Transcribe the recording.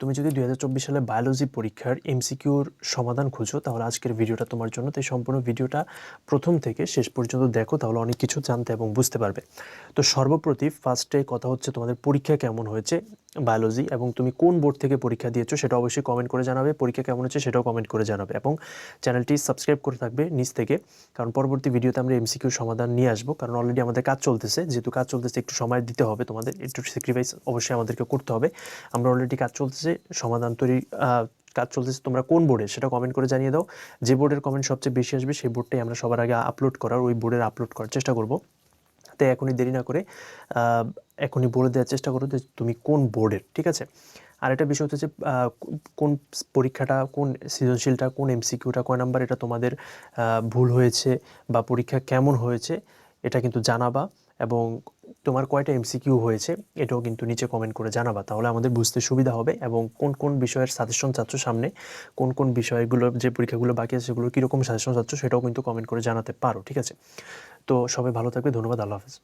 তুমি যদি দু হাজার চব্বিশ সালে বায়োলজি পরীক্ষার এমসিকিউর সমাধান খুঁজো, তাহলে আজকের ভিডিওটা তোমার জন্য। তাই সম্পূর্ণ ভিডিওটা প্রথম থেকে শেষ পর্যন্ত দেখো, তাহলে অনেক কিছু জানতে এবং বুঝতে পারবে। তো সর্বপ্রতি ফার্স্টে কথা হচ্ছে তোমাদের পরীক্ষা কেমন হয়েছে। বায়োলজি এবং তুমি কোন বোর্ড থেকে পরীক্ষা দিয়েছ সেটা অবশ্যই কমেন্ট করে জানাবে। পরীক্ষা কেমন হচ্ছে সেটাও কমেন্ট করে জানাবে এবং চ্যানেলটি সাবস্ক্রাইব করে থাকবে নিচ থেকে। কারণ পরবর্তী ভিডিওতে আমরা এমসিকিউ সমাধান নিয়ে আসব। কারণ অলরেডি আমাদের কাজ চলতেছে। যেহেতু কাজ চলতেছে, একটু সময় দিতে হবে তোমাদের। একটু স্যাক্রিফাইস অবশ্যই আমাদেরকে করতে হবে। আমরা অলরেডি কাজ চলতেছে, সমাধান তৈরি কাজ চলতেছে। তোমরা কোন বোর্ডে সেটা কমেন্ট করে জানিয়ে দাও। যে বোর্ডের কমেন্ট সবচেয়ে বেশি আসবে, সেই বোর্ডটাই আমরা সবার আগে আপলোড করার, ওই বোর্ডের আপলোড করার চেষ্টা করব। তাই এখনই দেরি না করে এখনই বলে দেওয়ার চেষ্টা করো যে তুমি কোন বোর্ডের, ঠিক আছে? আর একটা বিষয় হচ্ছে কোন পরীক্ষাটা, কোন সৃজনশীলটা, কোন এমসিকিউটা কয় নাম্বার এটা তোমাদের ভুল হয়েছে বা পরীক্ষা কেমন হয়েছে এটা কিন্তু জানাবা এবং তোমার কয়টা এমসিকিউ হয়েছে এটাও কিন্তু নিচে কমেন্ট করে জানাবা। তাহলে আমাদের বুঝতে সুবিধা হবে এবং কোন কোন বিষয়ের সাজেশন চাচ্ছ সামনে, কোন কোন বিষয়গুলো যে পরীক্ষাগুলো বাকি আছে সেগুলো কীরকম সাজেশন চাচ্ছ সেটাও কিন্তু কমেন্ট করে জানাতে পারো, ঠিক আছে? তো সবাই ভালো থাকবে ধন্যবাদ আল্লাহ হাফেজ।